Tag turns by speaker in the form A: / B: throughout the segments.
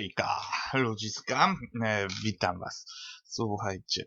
A: Hejka, ludziska, e, witam was. Słuchajcie,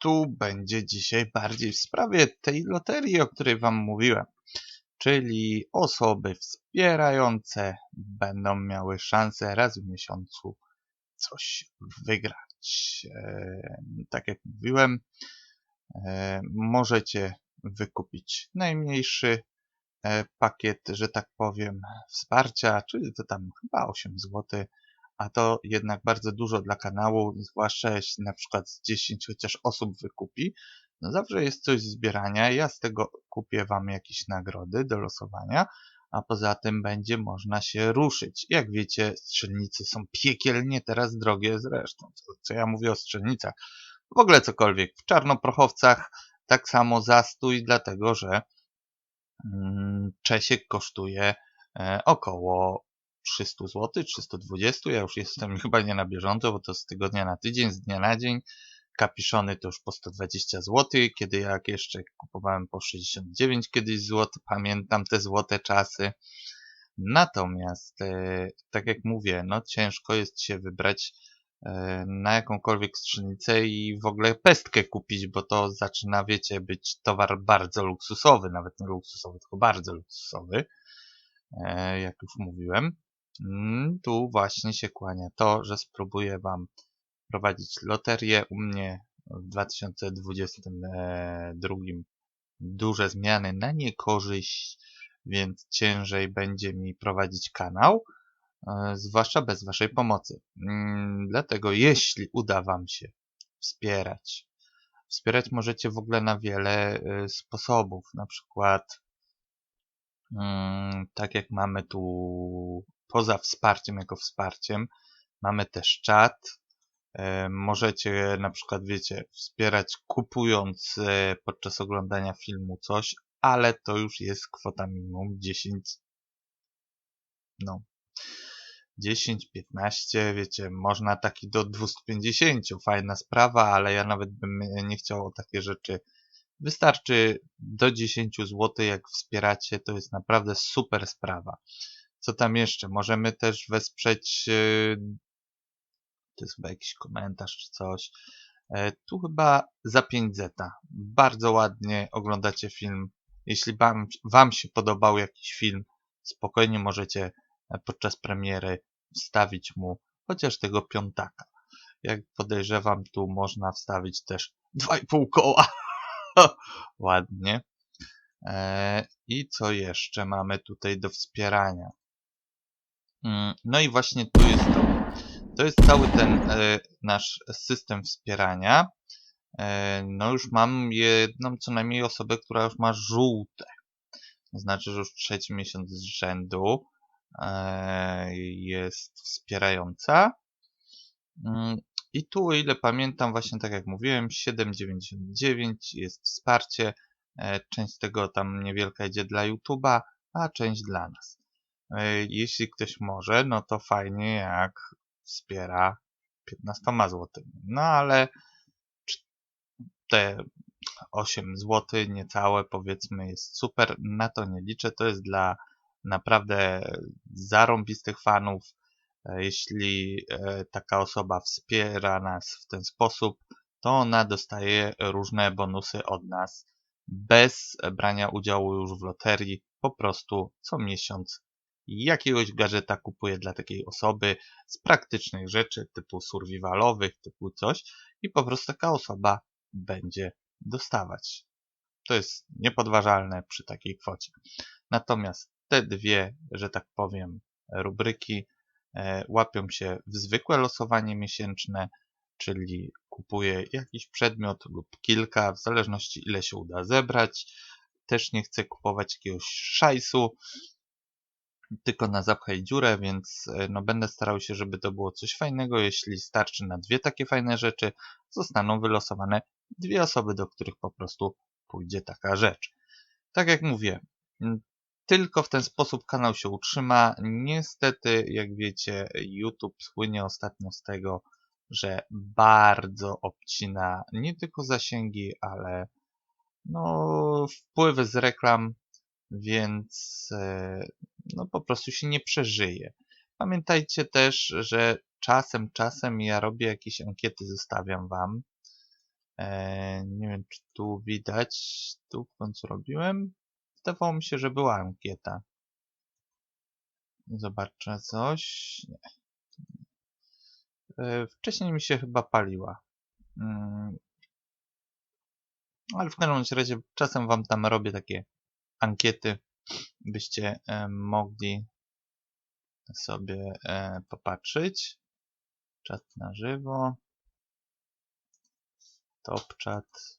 A: tu będzie dzisiaj bardziej w sprawie tej loterii, o której wam mówiłem. Czyli osoby wspierające będą miały szansę raz w miesiącu coś wygrać. E, tak jak mówiłem, e, możecie wykupić najmniejszy e, pakiet, że tak powiem, wsparcia, czyli to tam chyba 8 zł, a to jednak bardzo dużo dla kanału, zwłaszcza jeśli na przykład z 10 chociaż osób wykupi, no zawsze jest coś zbierania, ja z tego kupię wam jakieś nagrody do losowania, a poza tym będzie można się ruszyć. Jak wiecie, strzelnice są piekielnie teraz drogie zresztą. Co, co ja mówię o strzelnicach? W ogóle cokolwiek. W czarnoprochowcach tak samo zastój, dlatego że mm, Czesiek kosztuje e, około 300 zł, 320. Ja już jestem chyba nie na bieżąco, bo to z tygodnia na tydzień, z dnia na dzień. Kapiszony to już po 120 zł, kiedy jak jeszcze kupowałem po 69 kiedyś zł, pamiętam te złote czasy. Natomiast, e, tak jak mówię, no ciężko jest się wybrać e, na jakąkolwiek strzelnicę i w ogóle pestkę kupić, bo to zaczyna, wiecie, być towar bardzo luksusowy, nawet nie luksusowy, tylko bardzo luksusowy, e, jak już mówiłem. Mm, Tu właśnie się kłania to, że spróbuję Wam prowadzić loterię. U mnie w 2022 duże zmiany na niekorzyść, więc ciężej będzie mi prowadzić kanał, e, zwłaszcza bez Waszej pomocy. Mm, Dlatego jeśli uda Wam się wspierać, wspierać możecie w ogóle na wiele e, sposobów, na przykład mm, tak jak mamy tu poza wsparciem jako wsparciem, mamy też czat. E, Możecie na przykład, wiecie, wspierać kupując e, podczas oglądania filmu coś, ale to już jest kwota minimum 10, no, 10, 15, wiecie, można taki do 250, fajna sprawa, ale ja nawet bym nie chciał o takie rzeczy. Wystarczy do 10 zł, jak wspieracie, to jest naprawdę super sprawa. Co tam jeszcze? Możemy też wesprzeć. e, To jest chyba jakiś komentarz czy coś. E, Tu chyba za 5 zeta. Bardzo ładnie oglądacie film. Jeśli wam, wam się podobał jakiś film, spokojnie możecie e, podczas premiery wstawić mu chociaż tego piątaka. Jak podejrzewam, tu można wstawić też 2,5 koła. Ładnie. E, I co jeszcze mamy tutaj do wspierania? Mm, No i właśnie tu jest to. To jest cały ten e, nasz system wspierania. E, no już mam jedną co najmniej osobę, która już ma żółte. To znaczy, że już trzeci miesiąc z rzędu e, jest wspierająca. Mm, I tu, o ile pamiętam, właśnie tak jak mówiłem, 7,99 jest wsparcie. Część z tego tam niewielka idzie dla YouTube'a, a część dla nas. E, Jeśli ktoś może, no to fajnie jak wspiera 15 zł. No ale te 8 zł niecałe powiedzmy jest super, na to nie liczę, to jest dla naprawdę zarąbistych fanów. E, Jeśli e, taka osoba wspiera nas w ten sposób, to ona dostaje różne bonusy od nas bez brania udziału już w loterii, po prostu co miesiąc jakiegoś gadżeta kupuję dla takiej osoby z praktycznych rzeczy typu survivalowych, typu coś i po prostu taka osoba będzie dostawać. To jest niepodważalne przy takiej kwocie. Natomiast te dwie, że tak powiem, rubryki e, łapią się w zwykłe losowanie miesięczne, czyli kupuję jakiś przedmiot lub kilka, w zależności ile się uda zebrać. Też nie chcę kupować jakiegoś szajsu, tylko na zapchaj dziurę, więc e, no, będę starał się, żeby to było coś fajnego. Jeśli starczy na dwie takie fajne rzeczy, zostaną wylosowane dwie osoby, do których po prostu pójdzie taka rzecz. Tak jak mówię, tylko w ten sposób kanał się utrzyma. Niestety, jak wiecie, YouTube słynie ostatnio z tego, że bardzo obcina nie tylko zasięgi, ale no, wpływy z reklam, więc e, no po prostu się nie przeżyje. Pamiętajcie też, że czasem, czasem ja robię jakieś ankiety, zostawiam wam. E, nie wiem, czy tu widać. Tu w końcu robiłem. Zdawało mi się, że była ankieta. Zobaczę coś. Nie. E, wcześniej mi się chyba paliła. Mm. Ale w każdym razie czasem wam tam robię takie ankiety, byście e, mogli sobie e, popatrzeć. Czat na żywo. Top chat.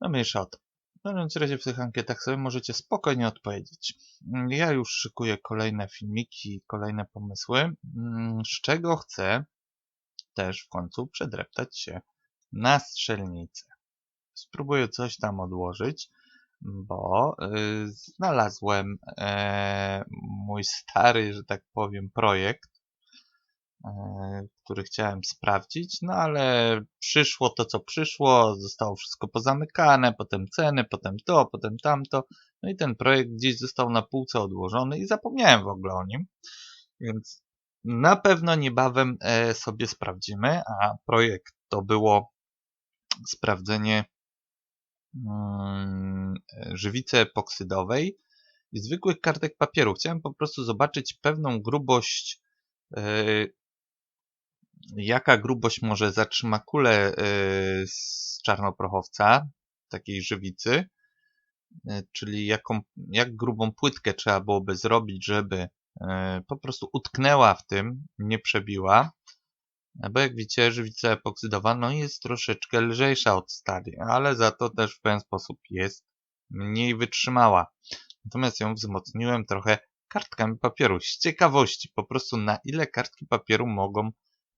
A: No mniejsza o to. W każdym razie w tych ankietach sobie możecie spokojnie odpowiedzieć. Ja już szykuję kolejne filmiki, kolejne pomysły, mm, z czego chcę też w końcu przedreptać się na strzelnicę. Spróbuję coś tam odłożyć, bo y, znalazłem e, mój stary, że tak powiem, projekt, e, który chciałem sprawdzić, no ale przyszło to, co przyszło, zostało wszystko pozamykane, potem ceny, potem to, potem tamto, no i ten projekt gdzieś został na półce odłożony i zapomniałem w ogóle o nim, więc na pewno niebawem e, sobie sprawdzimy, a projekt to było sprawdzenie żywicy epoksydowej i zwykłych kartek papieru. Chciałem po prostu zobaczyć pewną grubość, e, jaka grubość może zatrzyma kulę e, z czarnoprochowca, takiej żywicy, czyli jaką, jak grubą płytkę trzeba byłoby zrobić, żeby E, po prostu utknęła w tym, nie przebiła. Bo jak widzicie, żywica epoksydowana jest troszeczkę lżejsza od stali, ale za to też w ten sposób jest mniej wytrzymała. Natomiast ją wzmocniłem trochę kartkami papieru. Z ciekawości, po prostu na ile kartki papieru mogą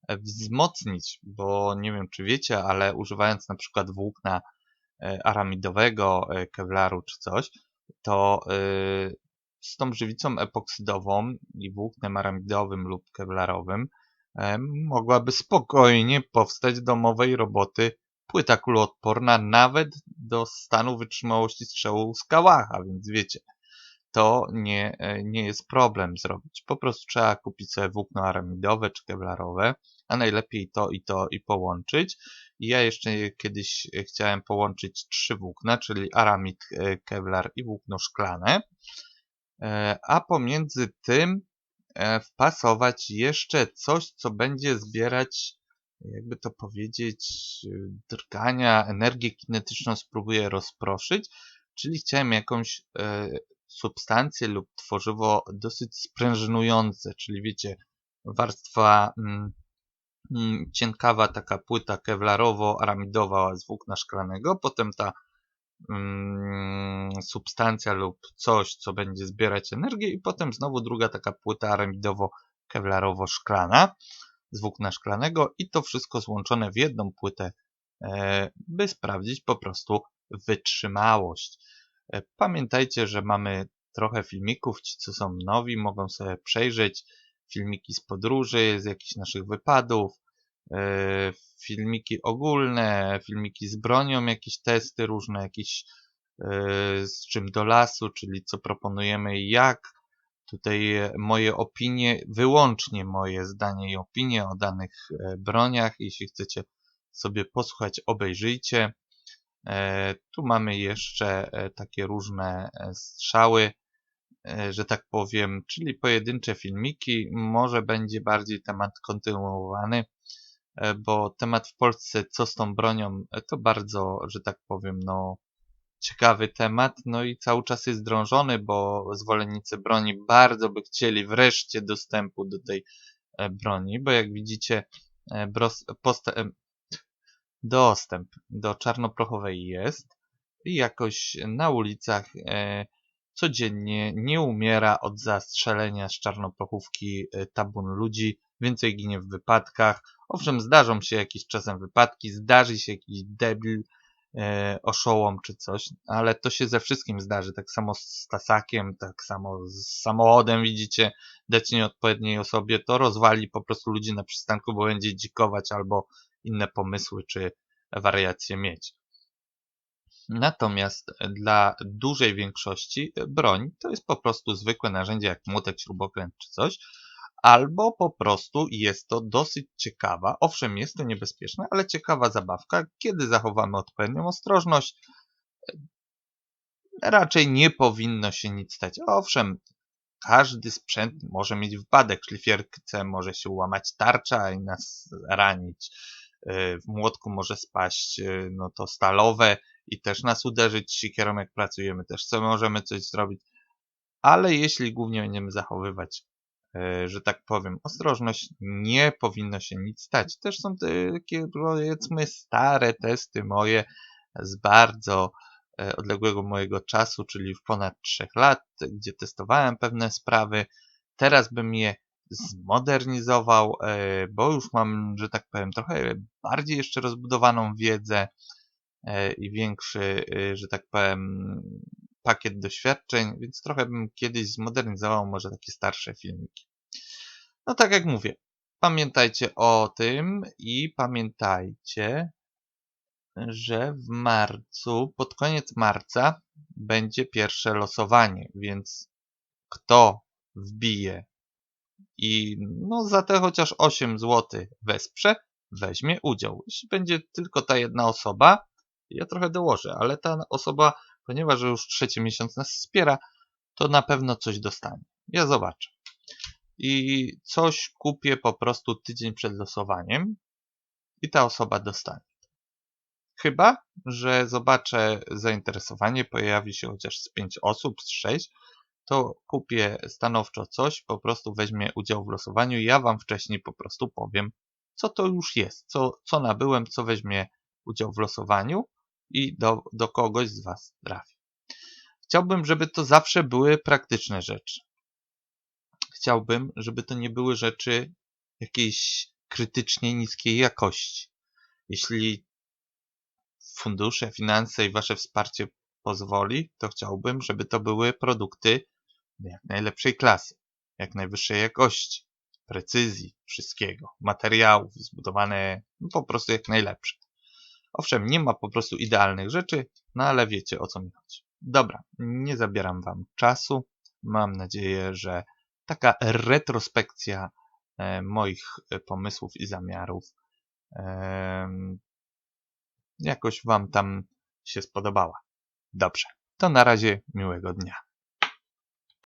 A: e, wzmocnić, bo nie wiem czy wiecie, ale używając na przykład włókna e, aramidowego, kevlaru czy coś, to z tą żywicą epoksydową i włóknem aramidowym lub kevlarowym e, mogłaby spokojnie powstać domowej roboty płyta kuloodporna nawet do stanu wytrzymałości strzału z kałacha, więc wiecie, to nie, e, nie jest problem zrobić. Po prostu trzeba kupić sobie włókno aramidowe czy kevlarowe, a najlepiej to i to i połączyć. I ja jeszcze kiedyś chciałem połączyć trzy włókna, czyli aramid, e, kevlar i włókno szklane. E, a pomiędzy tym e, wpasować jeszcze coś, co będzie zbierać, jakby to powiedzieć, drgania, energię kinetyczną spróbuję rozproszyć, czyli chciałem jakąś e, substancję lub tworzywo dosyć sprężynujące, czyli wiecie, warstwa mm, mm, cienkawa taka płyta kewlarowo-aramidowa z włókna szklanego, potem ta substancja lub coś, co będzie zbierać energię i potem znowu druga taka płyta aramidowo-kevlarowo-szklana z włókna szklanego i to wszystko złączone w jedną płytę, e, by sprawdzić po prostu wytrzymałość. E, pamiętajcie, że mamy trochę filmików, ci co są nowi mogą sobie przejrzeć filmiki z podróży, z jakichś naszych wypadów, filmiki ogólne, filmiki z bronią, jakieś testy różne, jakieś e, z czym do lasu, czyli co proponujemy i jak. Tutaj moje opinie, wyłącznie moje zdanie i opinie o danych e, broniach. Jeśli chcecie sobie posłuchać, obejrzyjcie. Tu mamy jeszcze takie różne strzały, że tak powiem, czyli pojedyncze filmiki. Może będzie bardziej temat kontynuowany. E, bo temat w Polsce, co z tą bronią, e, to bardzo, że tak powiem, no ciekawy temat, no i cały czas jest drążony, bo zwolennicy broni bardzo by chcieli wreszcie dostępu do tej e, broni, bo jak widzicie, dostęp do czarnoprochowej jest i jakoś na ulicach codziennie nie umiera od zastrzelenia z czarnoprochówki tabun ludzi, więcej ginie w wypadkach. Owszem, zdarzą się jakieś czasem wypadki, zdarzy się jakiś debil, e, oszołom czy coś, ale to się ze wszystkim zdarzy. Tak samo z tasakiem, tak samo z samochodem, widzicie, dać nieodpowiedniej osobie, to rozwali po prostu ludzi na przystanku, bo będzie dzikować albo inne pomysły czy wariacje mieć. Natomiast dla dużej większości broń to jest po prostu zwykłe narzędzie jak młotek, śrubokręt czy coś, albo po prostu jest to dosyć ciekawa, owszem jest to niebezpieczne, ale ciekawa zabawka, kiedy zachowamy odpowiednią ostrożność. Raczej nie powinno się nic stać. Owszem, każdy sprzęt może mieć wypadek. Szlifierce może się łamać tarcza i nas ranić. W młotku może spaść no to stalowe i też nas uderzyć sikierą jak pracujemy. Też co możemy coś zrobić. Ale jeśli głównie będziemy zachowywać E, że tak powiem, ostrożność, nie powinno się nic stać. Też są takie, powiedzmy, stare testy moje z bardzo e, odległego mojego czasu, czyli w ponad 3 lat, gdzie testowałem pewne sprawy. Teraz bym je zmodernizował, e, bo już mam, że tak powiem, trochę bardziej jeszcze rozbudowaną wiedzę i większy, że tak powiem, pakiet doświadczeń, więc trochę bym kiedyś zmodernizował może takie starsze filmiki. No tak jak mówię, pamiętajcie o tym i pamiętajcie, że w marcu, pod koniec marca będzie pierwsze losowanie, więc kto wbije i no za te chociaż 8 zł wesprze, weźmie udział. Jeśli będzie tylko ta jedna osoba, ja trochę dołożę, ale ta osoba ponieważ już trzeci miesiąc nas wspiera, to na pewno coś dostanie. Ja zobaczę. I coś kupię po prostu tydzień przed losowaniem i ta osoba dostanie. Chyba, że zobaczę zainteresowanie, pojawi się chociaż z 5 osób, z 6, to kupię stanowczo coś, po prostu weźmie udział w losowaniu ja Wam wcześniej po prostu powiem, co to już jest, co, co nabyłem, co weźmie udział w losowaniu i do, do kogoś z Was trafi. Chciałbym, żeby to zawsze były praktyczne rzeczy. Chciałbym, żeby to nie były rzeczy jakiejś krytycznie niskiej jakości. Jeśli fundusze, finanse i Wasze wsparcie pozwoli, to chciałbym, żeby to były produkty jak najlepszej klasy, jak najwyższej jakości, precyzji wszystkiego, materiałów zbudowane no, po prostu jak najlepsze. Owszem, nie ma po prostu idealnych rzeczy, no ale wiecie o co mi chodzi. Dobra, nie zabieram Wam czasu. Mam nadzieję, że taka retrospekcja e, moich e, pomysłów i zamiarów jakoś Wam tam się spodobała. Dobrze, to na razie miłego dnia.